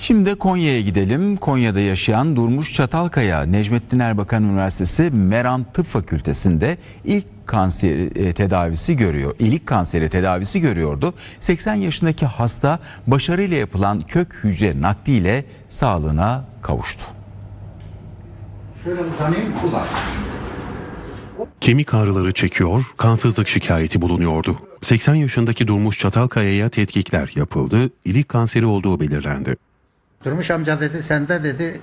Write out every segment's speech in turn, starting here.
Şimdi Konya'ya gidelim. Konya'da yaşayan Durmuş Çatalkaya, Necmettin Erbakan Üniversitesi Meram Tıp Fakültesi'nde ilk kanser e, tedavisi görüyor. İlik kanseri tedavisi görüyordu. 80 yaşındaki hasta başarıyla yapılan kök hücre nakliyle sağlığına kavuştu. Şöyle uzanayım, uzan. Kemik ağrıları çekiyor, kansızlık şikayeti bulunuyordu. 80 yaşındaki Durmuş Çatalkaya'ya tetkikler yapıldı, ilik kanseri olduğu belirlendi. Durmuş amca dedi, sende dedi,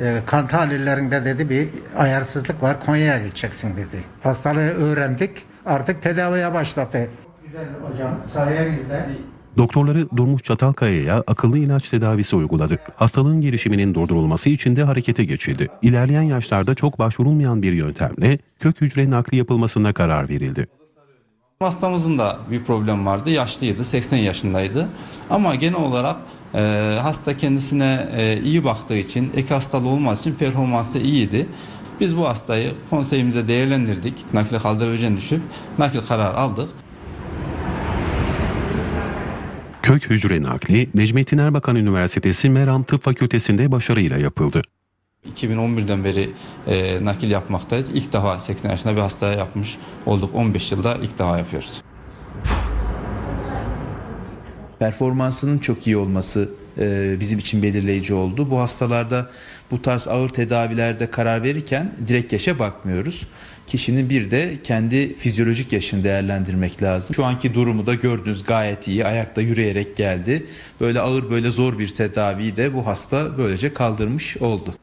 e, kan tahlillerinde dedi bir ayarsızlık var, Konya'ya gideceksin dedi. Hastalığı öğrendik, artık tedaviye başladı. Doktorları Durmuş Çatalkaya'ya akıllı ilaç tedavisi uyguladı. Hastalığın gelişiminin durdurulması için de harekete geçildi. İlerleyen yaşlarda çok başvurulmayan bir yöntemle kök hücre nakli yapılmasına karar verildi. Hastamızın da bir problem vardı. Yaşlıydı, 80 yaşındaydı. Ama genel olarak e, hasta kendisine e, iyi baktığı için, ek hastalığı olmadığı için performansı iyiydi. Biz bu hastayı konseyimize değerlendirdik. Nakil kaldırabileceğini düşüp nakil kararı aldık. Kök hücre nakli Necmettin Erbakan Üniversitesi Meram Tıp Fakültesi'nde başarıyla yapıldı. 2011'den beri e, nakil yapmaktayız. İlk defa 80 yaşında bir hastaya yapmış olduk. 15 yılda ilk defa yapıyoruz. performansının çok iyi olması e, bizim için belirleyici oldu. Bu hastalarda bu tarz ağır tedavilerde karar verirken direkt yaşa bakmıyoruz. Kişinin bir de kendi fizyolojik yaşını değerlendirmek lazım. Şu anki durumu da gördünüz gayet iyi. Ayakta yürüyerek geldi. Böyle ağır böyle zor bir tedaviyi de bu hasta böylece kaldırmış oldu.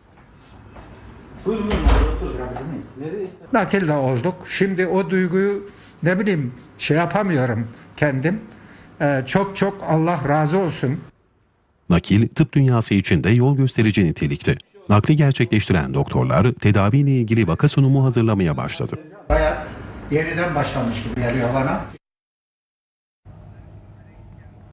Nakil de olduk. Şimdi o duyguyu ne bileyim şey yapamıyorum kendim. E, çok çok Allah razı olsun. Nakil tıp dünyası için de yol gösterici nitelikte. Nakli gerçekleştiren doktorlar tedaviyle ilgili vaka sunumu hazırlamaya başladı. Hayat yeniden başlamış gibi geliyor bana.